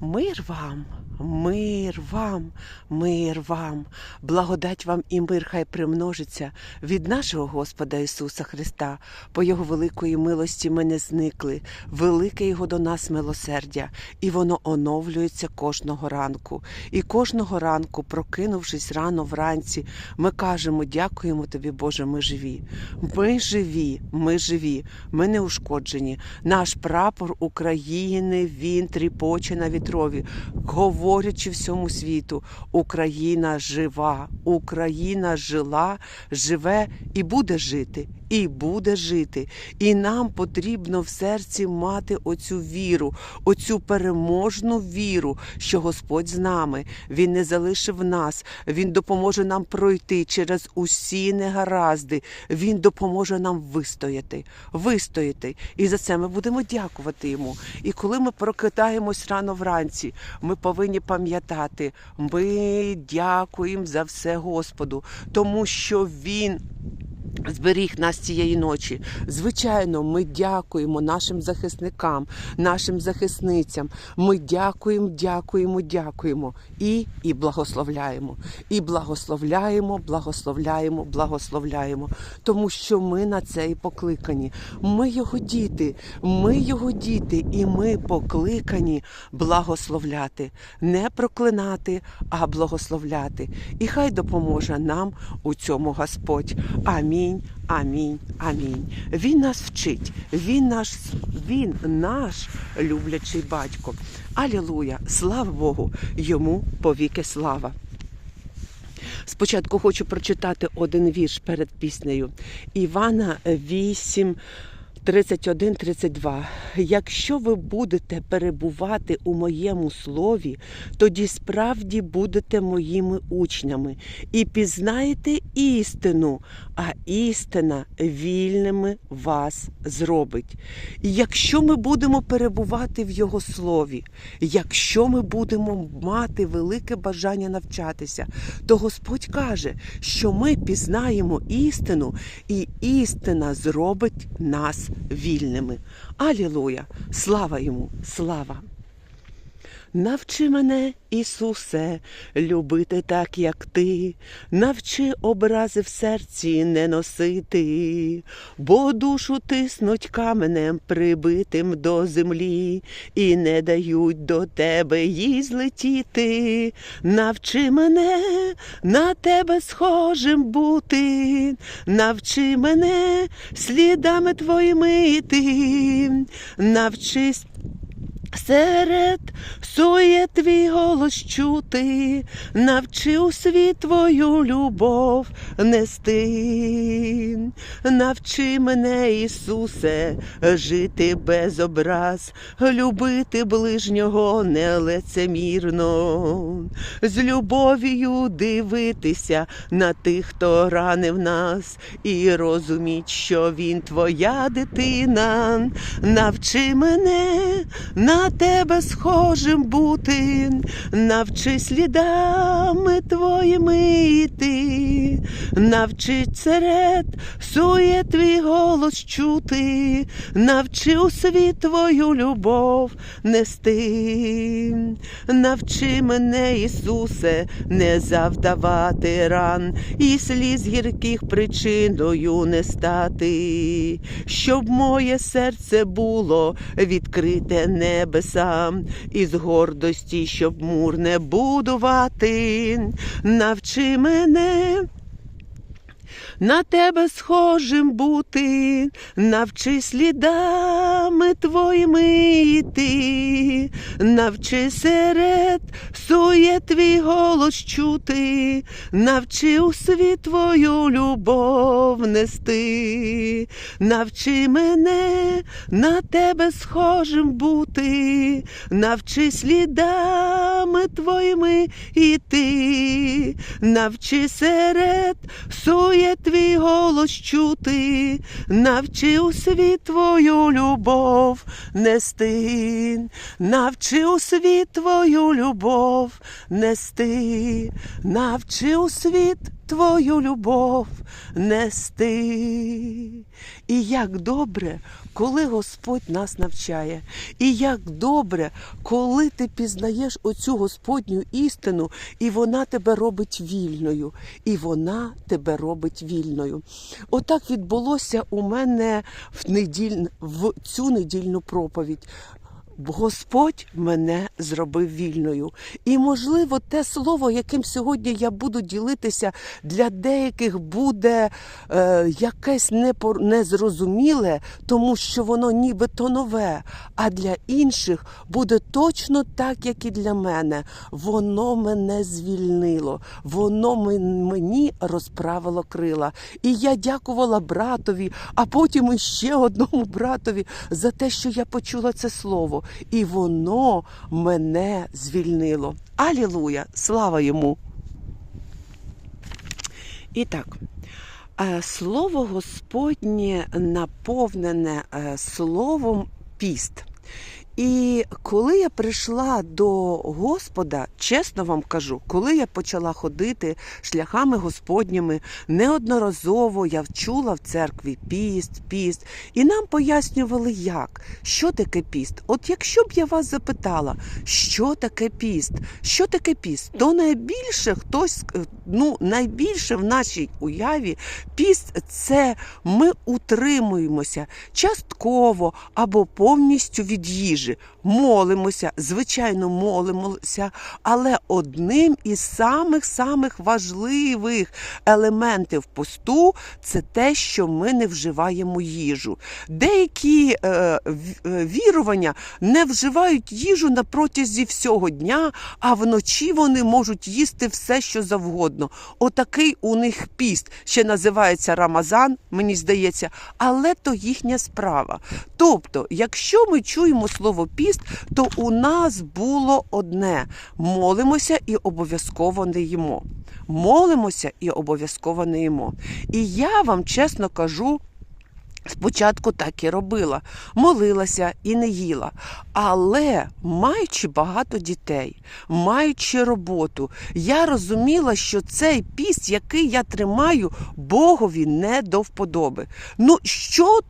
Мир вам, мир вам, мир вам, благодать вам і мир хай примножиться від нашого Господа Ісуса Христа. По Його великої милості ми не зникли, велике Його до нас милосердя, і воно оновлюється кожного ранку. І кожного ранку, прокинувшись рано вранці, ми кажемо: дякуємо тобі, Боже, ми живі. Ми живі, ми живі, ми не ушкоджені. Наш прапор України він тріпоче на вітрові, говорячи всьому світу: Україна жива, Україна жила, живе і буде жити. І буде жити. І нам потрібно в серці мати оцю віру, оцю переможну віру, що Господь з нами. Він не залишив нас, Він допоможе нам пройти через усі негаразди. Він допоможе нам вистояти, вистояти. І за це ми будемо дякувати йому. І коли ми прокидаємось рано вранці, ми повинні пам'ятати, ми дякуємо за все Господу, тому що Він. Зберіг нас цієї ночі. Звичайно, ми дякуємо нашим захисникам, нашим захисницям. Ми дякуємо, дякуємо, дякуємо і, і благословляємо. І благословляємо, благословляємо, благословляємо. Тому що ми на це і покликані. Ми його діти, ми його діти, і ми покликані благословляти, не проклинати, а благословляти. І хай допоможе нам у цьому Господь. Амінь, амінь, амінь. Він нас вчить, він наш, він наш люблячий батько. Алілуя! Слава Богу! Йому повіки слава. Спочатку хочу прочитати один вірш перед піснею. Івана 8. 31-32. Якщо ви будете перебувати у моєму слові, тоді справді будете моїми учнями і пізнаєте істину, а істина вільними вас зробить. І якщо ми будемо перебувати в Його слові, якщо ми будемо мати велике бажання навчатися, то Господь каже, що ми пізнаємо істину, і істина зробить нас вільними. Алілуя! Слава йому! Слава! Навчи мене, Ісусе, любити так, як ти, навчи образи в серці не носити, бо душу тиснуть каменем прибитим до землі, і не дають до тебе їй злетіти. Навчи мене на тебе схожим бути, навчи мене слідами твоїми йти, навчись Серед сує твій голос чути, навчи у світ твою любов нести. Навчи мене, Ісусе, жити без образ, любити ближнього нелицемірно, з любов'ю дивитися на тих, хто ранив нас, і розуміть, що він твоя дитина. Навчи мене на тебе схожим бути, навчи слідами твоїми йти, навчи серед сує твій голос чути, навчи у світ твою любов нести, навчи мене, Ісусе, не завдавати ран і сліз гірких причиною не стати, щоб моє серце було відкрите небесам, і із гордості, щоб мур не будувати, навчи мене. На тебе схожим бути, навчи слідами твоїми йти, навчи серед сує твій голос чути, навчи у світ твою любов нести, навчи мене на тебе схожим бути, навчи слідами твоїми йти, навчи серед сує твій голос чути, навчи у світ твою любов нести, навчи у світ твою любов нести, навчи у світ твою любов нести. І як добре, коли Господь нас навчає, і як добре, коли ти пізнаєш оцю Господню істину, і вона тебе робить вільною, і вона тебе робить вільною. Отак відбулося у мене в, неділь... в цю недільну проповідь. Господь мене зробив вільною. І, можливо, те слово, яким сьогодні я буду ділитися, для деяких буде е, якесь непор... незрозуміле, тому що воно нібито нове, а для інших буде точно так, як і для мене. Воно мене звільнило, воно мені розправило крила. І я дякувала братові, а потім іще одному братові за те, що я почула це слово. І воно мене звільнило. Алілуя! Слава йому! І так, е, слово Господнє наповнене е, словом піст. І коли я прийшла до Господа, чесно вам кажу, коли я почала ходити шляхами Господніми, неодноразово я вчула в церкві піст, піст, і нам пояснювали, як, що таке піст. От якщо б я вас запитала, що таке піст, що таке піст, то найбільше хтось, е, ну найбільше в нашій уяві піст це ми утримуємося частково або повністю від їжі. Молимося, звичайно, молимося, але одним із самих-самих важливих елементів посту це те, що ми не вживаємо їжу. Деякі е, е, вірування не вживають їжу на протязі всього дня, а вночі вони можуть їсти все, що завгодно. Отакий у них піст. Ще називається Рамазан, мені здається, але то їхня справа. Тобто, якщо ми чуємо слово піст, то у нас було одне: молимося і обов'язково не їмо. Молимося і обов'язково не їмо. І я вам чесно кажу. Спочатку так і робила, молилася і не їла. Але маючи багато дітей, маючи роботу, я розуміла, що цей піст, який я тримаю, Богові не до вподоби. Ну що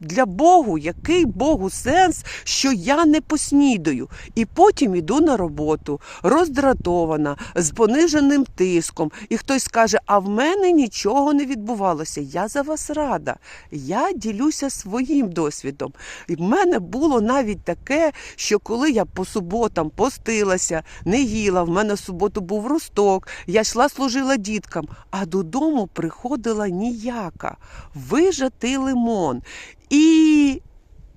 для Богу, який Богу сенс, що я не поснідаю, і потім іду на роботу, роздратована, з пониженим тиском, і хтось скаже: а в мене нічого не відбувалося. Я за вас рада. Я ділюся своїм досвідом. І в мене було навіть таке, що коли я по суботам постилася, не їла, в мене в суботу був росток, я йшла, служила діткам, а додому приходила ніяка. Вижатий лимон. І,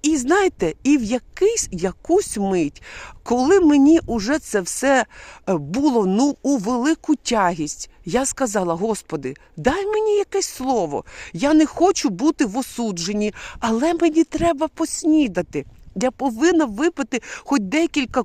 і знаєте, і в якийсь, якусь мить, коли мені уже це все е, було ну, у велику тягість, я сказала: Господи, дай мені якесь слово. Я не хочу бути в осудженні, але мені треба поснідати. Я повинна випити хоч декілька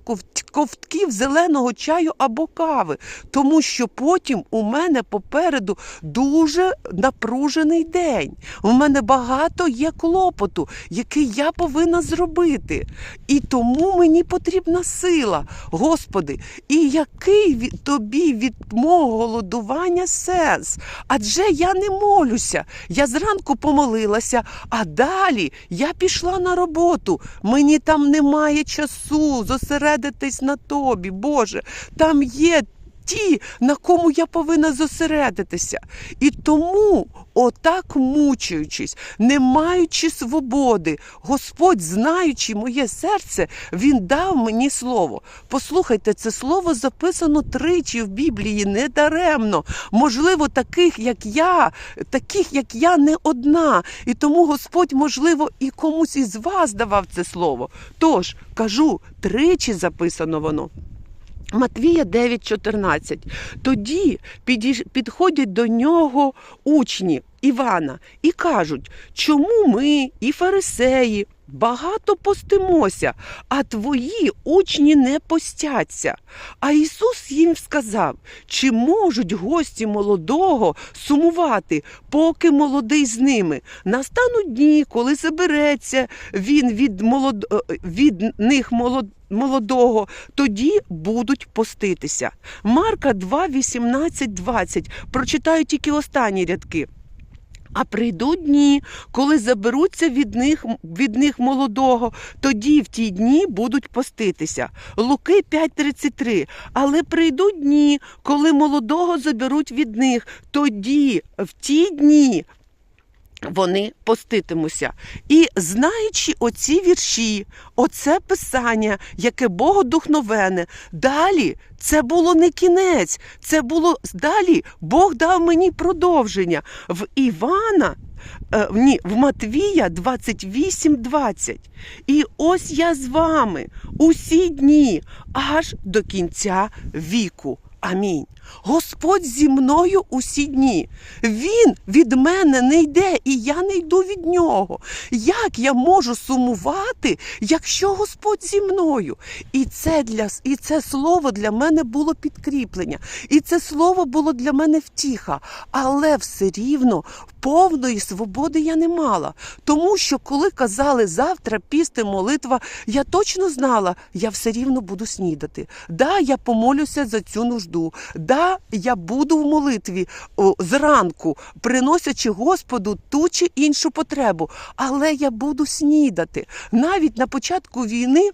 ковтків зеленого чаю або кави, тому що потім у мене попереду дуже напружений день. У мене багато є клопоту, який я повинна зробити. І тому мені потрібна сила, Господи. І який тобі від мого голодування сенс? Адже я не молюся. Я зранку помолилася, а далі я пішла на роботу. Мені там немає часу зосередитись на тобі, Боже. Там є ті, на кому я повинна зосередитися. І тому, отак мучаючись, не маючи свободи, Господь, знаючи моє серце, Він дав мені слово. Послухайте, це слово записано тричі в Біблії недаремно. Можливо, таких, як я, таких, як я, не одна. І тому Господь, можливо, і комусь із вас давав це слово. Тож, кажу, тричі записано воно. Матвія 9,14. Тоді підходять до нього учні Івана і кажуть, чому ми і фарисеї багато постимося, а твої учні не постяться. А Ісус їм сказав: чи можуть гості молодого сумувати, поки молодий з ними? Настануть дні, коли забереться він від, молод... е, від них молод... молодого, тоді будуть поститися. Марка 2, 18, 20. Прочитаю тільки останні рядки. А прийдуть дні, коли заберуться від них, від них молодого, тоді в ті дні будуть поститися. Луки 5.33. Але прийдуть дні, коли молодого заберуть від них, тоді в ті дні вони поститимуться. І знаючи оці вірші, оце писання, яке богодухновене, далі це було не кінець, це було далі Бог дав мені продовження. В Івана, е, ні, в Матвія 28.20. І ось я з вами усі дні, аж до кінця віку. Амінь. Господь зі мною усі дні. Він від мене не йде, і я не йду від нього. Як я можу сумувати, якщо Господь зі мною? І це для і це слово для мене було підкріплення, і це слово було для мене втіха. Але все рівно повної свободи я не мала. Тому що коли казали завтра пісти молитва, я точно знала, я все рівно буду снідати. Да, я помолюся за цю нужду. Да, я буду в молитві зранку, приносячи Господу ту чи іншу потребу, але я буду снідати. Навіть на початку війни.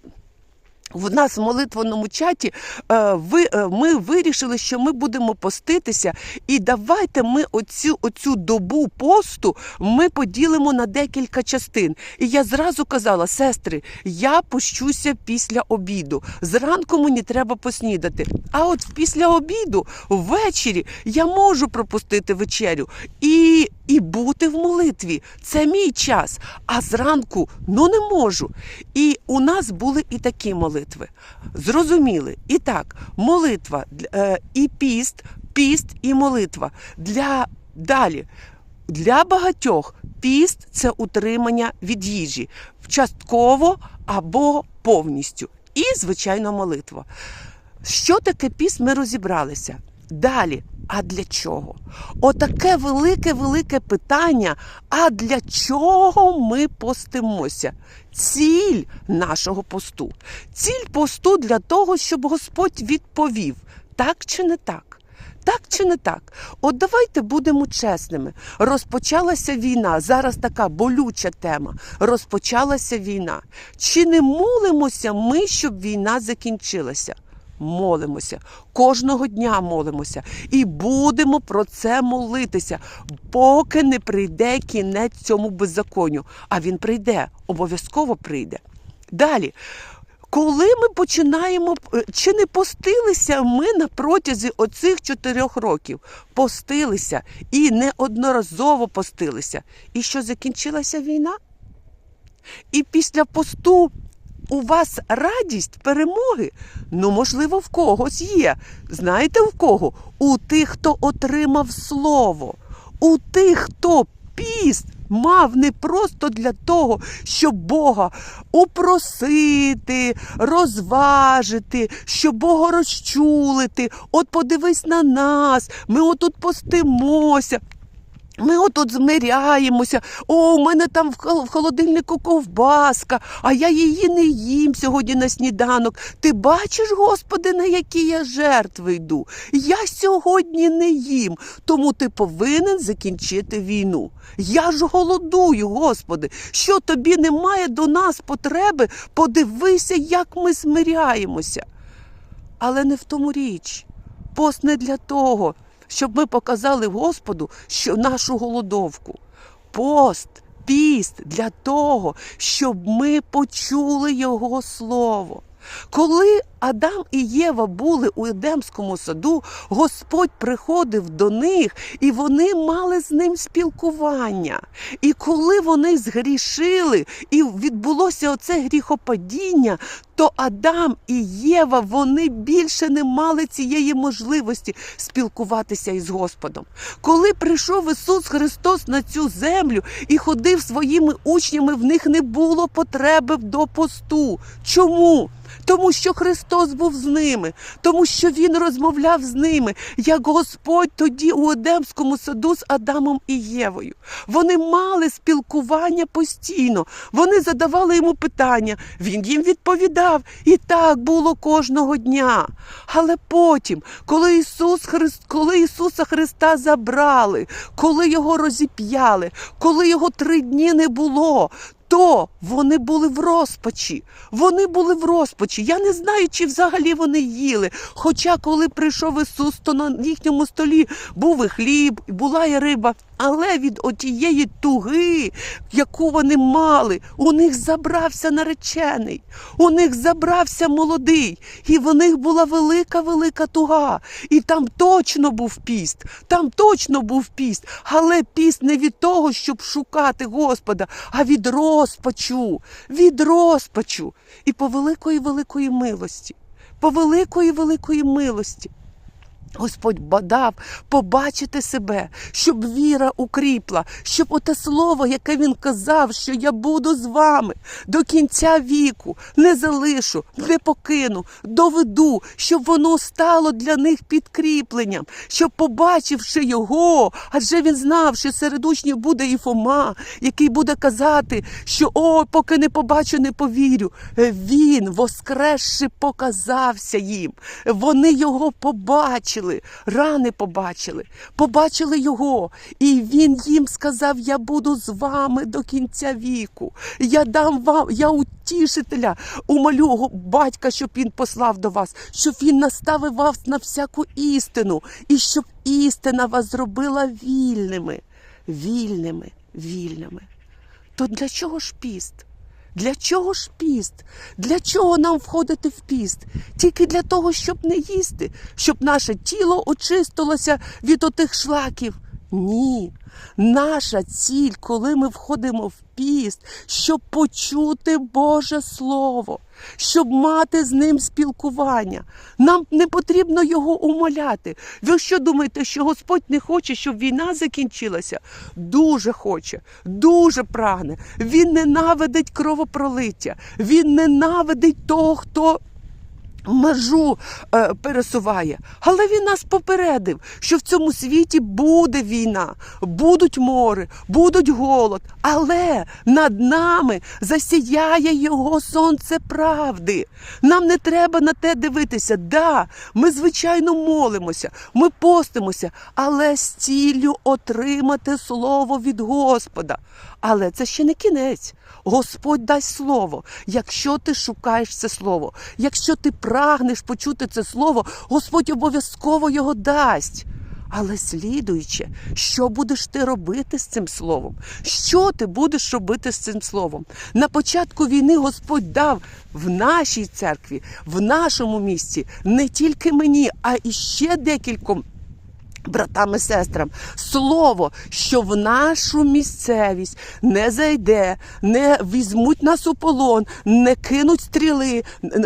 В нас в молитвеному чаті е, ви, е, ми вирішили, що ми будемо поститися, і давайте ми оцю, оцю добу посту ми поділимо на декілька частин. І я зразу казала, сестри, я пощуся після обіду. Зранку мені треба поснідати. А от після обіду, ввечері, я можу пропустити вечерю і, і бути в молитві. Це мій час. А зранку ну не можу. І у нас були і такі молитви. Зрозуміли. І так, молитва е, і піст, піст і молитва. Для далі. Для багатьох піст це утримання від їжі частково або повністю. І, звичайно, молитва. Що таке піст, ми розібралися. Далі. А для чого? Отаке велике, велике питання. А для чого ми постимося? Ціль нашого посту. Ціль посту для того, щоб Господь відповів, так чи не так? Так чи не так? От давайте будемо чесними. Розпочалася війна. Зараз така болюча тема. Розпочалася війна. Чи не молимося ми, щоб війна закінчилася? Молимося, кожного дня молимося і будемо про це молитися, поки не прийде кінець цьому беззаконню. А він прийде, обов'язково прийде. Далі. Коли ми починаємо, е, чи не постилися ми на протязі оцих чотирьох років? Постилися і неодноразово постилися. І що закінчилася війна? І після посту у вас радість перемоги? Ну, можливо, в когось є. Знаєте в кого? У тих, хто отримав слово, у тих, хто піст мав не просто для того, щоб Бога упросити, розважити, щоб Бога розчулити. От подивись на нас, ми отут постимося. Ми отут змиряємося. О, у мене там в хол- в холодильнику ковбаска, а я її не їм сьогодні на сніданок. Ти бачиш, Господи, на які я жертви йду? Я сьогодні не їм, тому ти повинен закінчити війну. Я ж голодую, Господи. Що тобі немає до нас потреби? Подивися, як ми змиряємося. Але не в тому річ. Пост не для того, щоб ми показали Господу, що нашу голодовку. Пост, піст для того, щоб ми почули Його Слово. Коли Адам і Єва були у Едемському саду, Господь приходив до них, і вони мали з ним спілкування. І коли вони згрішили, і відбулося оце гріхопадіння, то Адам і Єва вони більше не мали цієї можливості спілкуватися із Господом. Коли прийшов Ісус Христос на цю землю і ходив своїми учнями, в них не було потреби до посту. Чому? Тому що Христос був з ними, тому що Він розмовляв з ними, як Господь тоді у Едемському саду з Адамом і Євою. Вони мали спілкування постійно. Вони задавали йому питання, він їм відповідав. І так було кожного дня. Але потім, коли Ісус Христ, коли Ісуса Христа забрали, коли його розіп'яли, коли його три дні не було. То вони були в розпачі. Вони були в розпачі. Я не знаю, чи взагалі вони їли. Хоча, коли прийшов Ісус, то на їхньому столі був і хліб, була і риба. Але від отієї туги, яку вони мали, у них забрався наречений, у них забрався молодий, і в них була велика, велика туга. І там точно був піст, там точно був піст, але піст не від того, щоб шукати Господа, а від розпачу, від розпачу і по великої великої милості, по великої великої милості. Господь бадав побачити себе, щоб віра укріпла, щоб оте слово, яке він казав, що я буду з вами до кінця віку, не залишу, не покину, доведу, щоб воно стало для них підкріпленням, щоб, побачивши його, адже він знав, що серед учнів буде і Фома, який буде казати, що о, поки не побачу, не повірю. Він, воскресши, показався їм. Вони його побачили, рани побачили, побачили його. І він їм сказав: Я буду з вами до кінця віку. Я дам вам, я утішителя, умолю батька, щоб він послав до вас, щоб він наставив вас на всяку істину, і щоб істина вас зробила вільними, вільними, вільними. То для чого ж піст? Для чого ж піст? Для чого нам входити в піст? Тільки для того, щоб не їсти, щоб наше тіло очистилося від отих шлаків. Ні. Наша ціль, коли ми входимо в піст, щоб почути Боже Слово, щоб мати з ним спілкування. Нам не потрібно його умоляти. Ви що думаєте, що Господь не хоче, щоб війна закінчилася? Дуже хоче, дуже прагне. Він ненавидить кровопролиття, він ненавидить того, хто межу е, пересуває. Але він нас попередив, що в цьому світі буде війна, будуть мори, будуть голод, але над нами засіяє його сонце правди. Нам не треба на те дивитися. Да, ми звичайно молимося, ми постимося, але з ціллю отримати слово від Господа. Але це ще не кінець. Господь дасть слово. Якщо ти шукаєш це слово, якщо ти прагнеш почути це слово, Господь обов'язково його дасть. Але слідуючи, що будеш ти робити з цим словом? Що ти будеш робити з цим словом? На початку війни Господь дав в нашій церкві, в нашому місті не тільки мені, а і ще декільком братам і сестрам, слово, що в нашу місцевість не зайде, не візьмуть нас у полон, не кинуть стріли,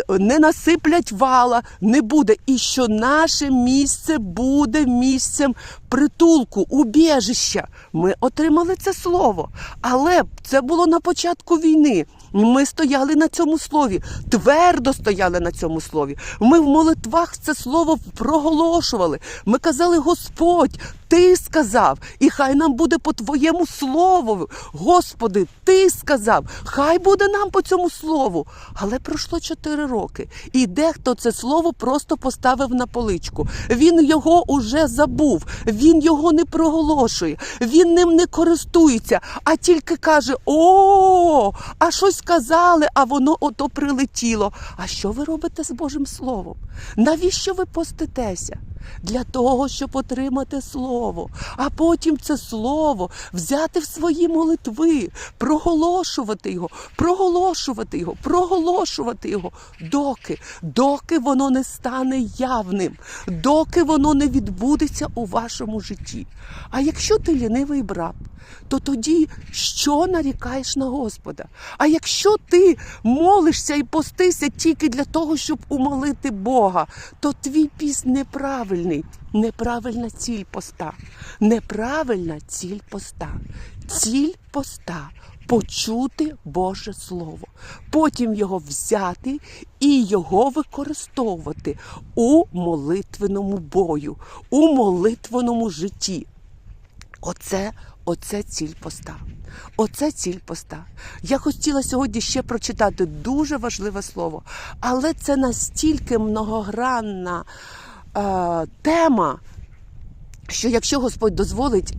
не насиплять вала, не буде. І що наше місце буде місцем притулку, убіжища. Ми отримали це слово. Але це було на початку війни. Ми стояли на цьому слові, твердо стояли на цьому слові. Ми в молитвах це слово проголошували. Ми казали, Господь, ти сказав, і хай нам буде по твоєму слову. Господи, ти сказав, хай буде нам по цьому слову. Але пройшло чотири роки, і дехто це слово просто поставив на поличку. Він його уже забув, він його не проголошує, він ним не користується, а тільки каже: О, а щось сказали, а воно ото прилетіло. А що ви робите з Божим Словом? Навіщо ви поститеся? Для того, щоб отримати слово, а потім це слово взяти в свої молитви, проголошувати його, проголошувати його, проголошувати його, доки, доки воно не стане явним, доки воно не відбудеться у вашому житті. А якщо ти лінивий брат, то тоді що нарікаєш на Господа? А якщо ти молишся і постишся тільки для того, щоб умолити Бога, то твій піст неправильний, неправильна ціль поста, неправильна ціль поста, ціль поста. Почути Боже Слово, потім його взяти і його використовувати у молитвеному бою, у молитвеному житті. Оце, оце ціль поста. Оце ціль поста. Я хотіла сьогодні ще прочитати дуже важливе слово, але це настільки многогранна тема, що якщо Господь дозволить,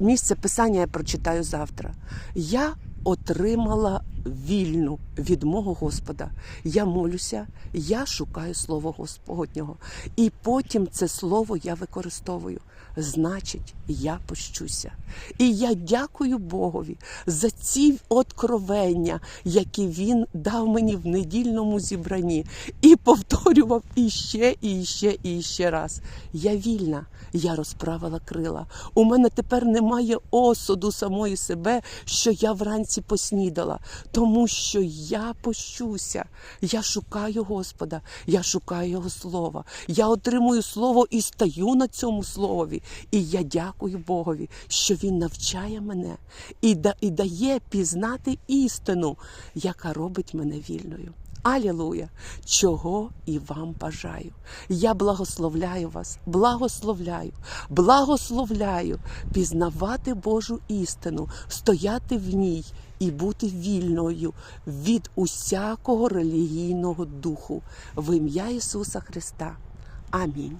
місце писання я прочитаю завтра. Я отримала вільну від мого Господа. Я молюся, я шукаю слово Господнього. І потім це слово я використовую. Значить, я пощуся. І я дякую Богові за ці откровення, які він дав мені в недільному зібранні, і повторював іще, і іще, і іще раз. Я вільна, я розправила крила. У мене тепер немає осуду самої себе, що я вранці поснідала, тому що я пощуся. Я шукаю Господа, я шукаю Його слова. Я отримую слово і стаю на цьому І я дякую Богові, що Він навчає мене і, і дає пізнати істину, яка робить мене вільною. Алілуя! Чого і вам бажаю. Я благословляю вас, благословляю, благословляю пізнавати Божу істину, стояти в ній і бути вільною від усякого релігійного духу в ім'я Ісуса Христа. Амінь.